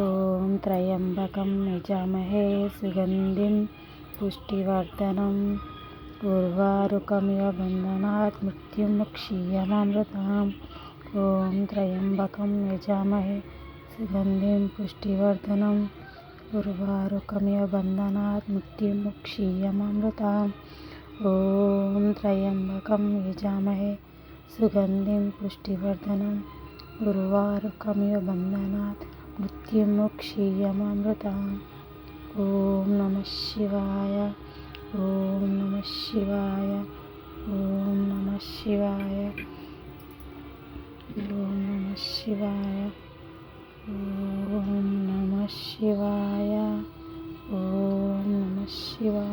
ॐ त्र्यम्बकं यजामहे सुगन्धिं पुष्टिवर्धनम् उर्वारुकमिव बन्धनात् मृत्युं क्षीयमामृताम्। ॐ त्र्यम्बकं यजामहे सुगन्धिं पुष्टिवर्धनम् उर्वारुकमिव बन्धनात् मृत्युं क्षीयमामृताम्। ॐ त्र्यम्बकं यजामहे सुगन्धिं पुष्टिवर्धनम् उर्वारुकमिव बन्धनात् మృత్యుము క్షీయమృత ఓం నమ శివాయ ఓం నమ శివాయ ఓం నమ శివాయ ఓం నమ శివాయ ఓం నమ శివాయ ఓం నమ శివాయ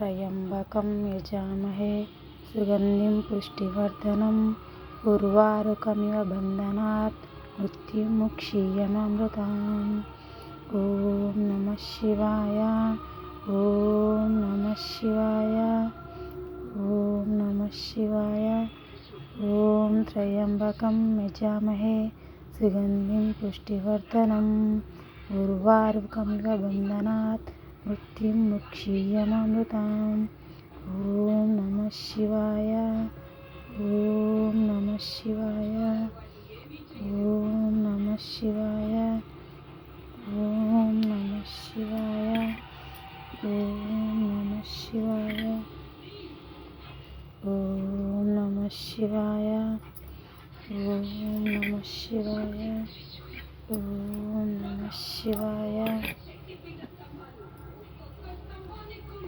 ॐ त्र्यम्बकं यजामहे। सुगन्धिं पुष्टिवर्धनम् उर्वारुकमिव बन्धनात् मृत्युमुक्षीयमामृताम् ॐ नमः शिवाय। ॐ नमः शिवाय। ॐ नमः शिवाय। ॐ त्र्यम्बकं यजामहे। सुगन्धिं पुष्टिवर्धनम् उर्वारुकमिव बन्धनात् మృత్యుం ముక్షీయమృతాం ఓం నమ శివాయ ఓం నమ శివాయ ఓం నమ శివాయ ఓం నమ శివాయ ఓం నమ శివాయ ఓం నమ శివాయ ఓం నమ శివాయ ఓం నమ శివాయ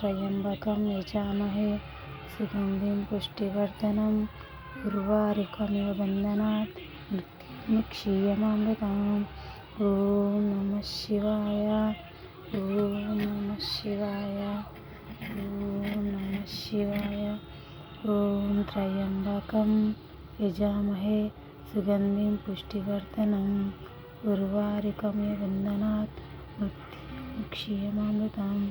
त्र्यम्बकं यजामहे। सुगन्धिं पुष्टिवर्धनम् उर्वारुकमिव बन्धनात् मृत्युं क्षीयमामृताम् ॐ नमः शिवाय। नमः शिवाय। नमः शिवाय। ॐ त्र्यम्बकं यजामहे। सुगन्धिं पुष्टिवर्धनम् उर्वारुकमिव बन्धनात् मृत्युं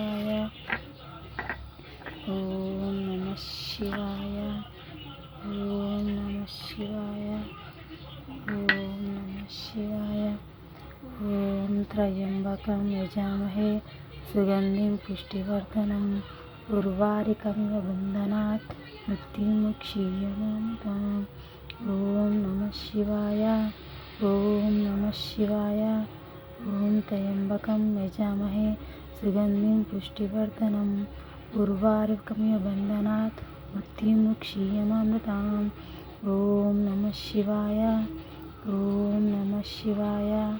त्र्यम्बकं यजामहे, सुगन्धिं पुष्टिवर्धनम् उर्वारिकमिव बन्धनात् मृत्युमुक्षीयमामृताम् ॐ नमः शिवाय, ॐ नमः शिवाय, ॐ त्र्यम्बकं यजामहे, सुगन्धिं पुष्टिवर्धनम् उर्वारुकमिव बन्धनात् मृत्युमुक्षीयमामृताम् ॐ नमः शिवाय, ॐ नमः शिवाय।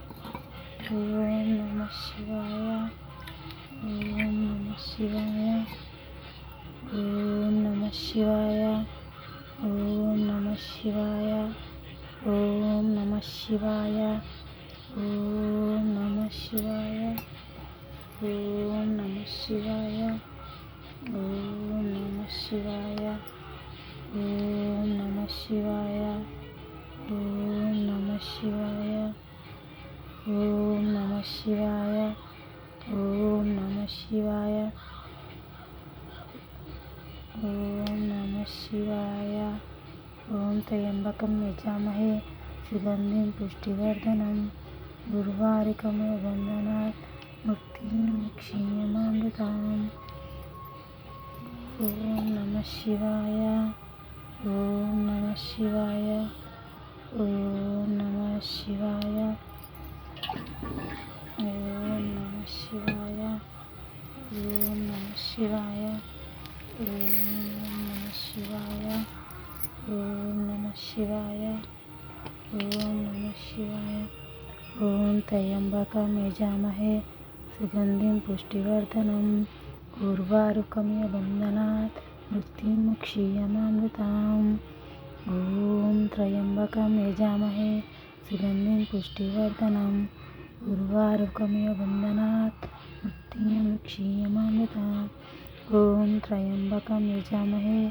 オンナマシワヤオンナマシワヤオンナマシワヤオンナマシワヤオンナマシワヤオンナマシワヤオンナマシワヤオンナマシワヤオンナマシワヤ त्र्यंबक यजामहे। सुगन्धिं पुष्टिवर्धनं दुर्वारिकमबन्धनात् मुक्ति क्षीयमामृताम्। ॐ नम शिवाय। ॐ नम शिवाय। ॐ नम शिवाय। ॐ नम शिवाय। ॐ नम शिवाय। ॐ त्र्यम्बकमेजाम सुगन्धिं पुष्टिवर्धनम् उर्वारुकमिव बन्धनात् मुक्तिं क्षीयमामृताम्। ॐ त्र्यम्बकं यजामहे। सुगन्धिं पुष्टिवर्धनम् उर्वारुकमिव बन्धनात् मुक्तिं क्षीयमामृताम्। ॐ त्र्यम्बकं यजामहे।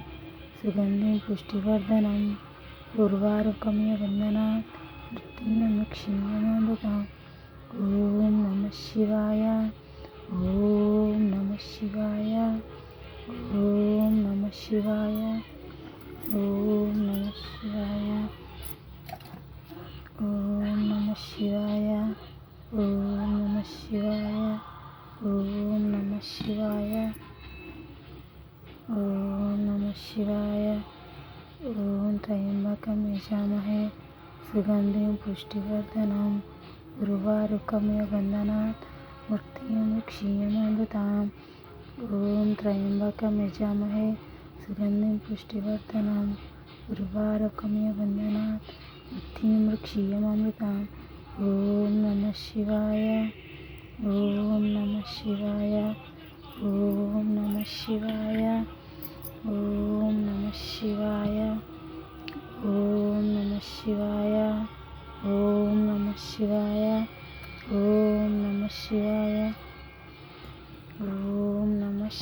सुगन्धिं पुष्टिवर्धनम् उर्वारुकमिव बन्धनात् मुक्तिं क्षीयमामृताम्। ओम नमः शिवाय, ओम नमः शिवाय, ओम नमः शिवाय, ओम नमः शिवाय, ओम नमः शिवाय, ओम नमः शिवाय, ओम नमः शिवाय, ओम नमः शिवाय, ओम त्र्यंबकम यजामहे सुगंधिं पुष्टिवर्धनम्। उर्वारुकमिव बन्धनात् मुक्तिं क्षीयमां ताम् ॐ त्र्यम्बकं यजामहे सुगन्धिं पुष्टिवर्धनम्। उर्वारुकमिव बन्धनात् क्षीयम अमृताम। ओम नमः शिवाय। ओम नमः शिवाय। ओम नमः शिवाय। ओम नमः शिवाय। ओम नमः शिवाय। ओम नमः शिवाय।